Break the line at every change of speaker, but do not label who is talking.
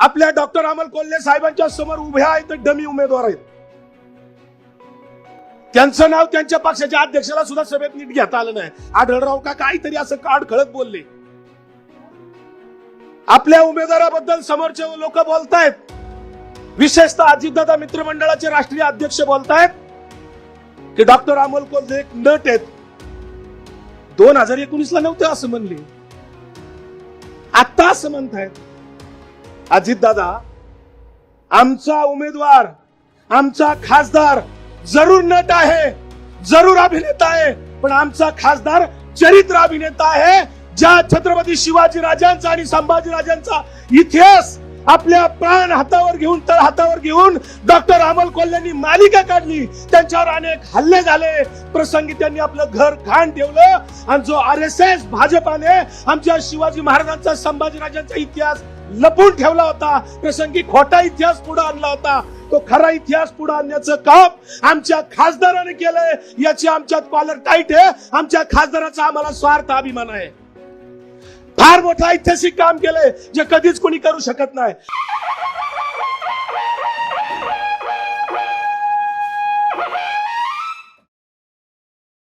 आपल्या डॉक्टर अमल कोल्हे साहेबांच्या समोर उभ्या आहेत डमी उमेदवार आहेत. त्यांचं नाव त्यांच्या पक्षाच्या अध्यक्षाला सुद्धा सभेत नीट घेता आलं नाही. आढळराव का काहीतरी असं काढ खळत बोलले. आपल्या उमेदवाराबद्दल समोरचे लोक बोलतायत. विशेषतः अजितदादा मित्रमंडळाचे राष्ट्रीय अध्यक्ष बोलतायत की डॉक्टर अमोल कोल्हे एक नट आहेत. दोन हजार एकोणीस ला नव्हते असं म्हणले. आता असं म्हणतायत. अजितदादा आमचा उमेदवार आमचा खासदार जरूर नट आहे जरूर अभिनेता आहे पण आमचा खासदार चरित्र अभिनेता आहे ज्या छत्रपती शिवाजी राजांचा आणि संभाजी राजांचा इतिहास आपल्या प्राण हातावर घेऊन तळ हातावर घेऊन डॉक्टर अमल कोल्ह्यांनी मालिका काढली. त्यांच्यावर अनेक हल्ले झाले. प्रसंगी त्यांनी आपलं घर घाण ठेवलं. आणि जो आर एस एस भाजपाने आमच्या शिवाजी महाराजांचा संभाजी राजांचा इतिहास लपून ठेवला होता. प्रसंगी खोटा इतिहास पुढे आणला होता. तो खरा इतिहास पुढे आणण्याचं काम आमच्या खासदाराने केलंय. याची आमच्यात कॉलर टाईट आहे. आमच्या खासदाराचा आम्हाला स्वार्थ अभिमान आहे. फार मोठं ऐतिहासिक काम केलंय जे कधीच कोणी करू शकत नाही.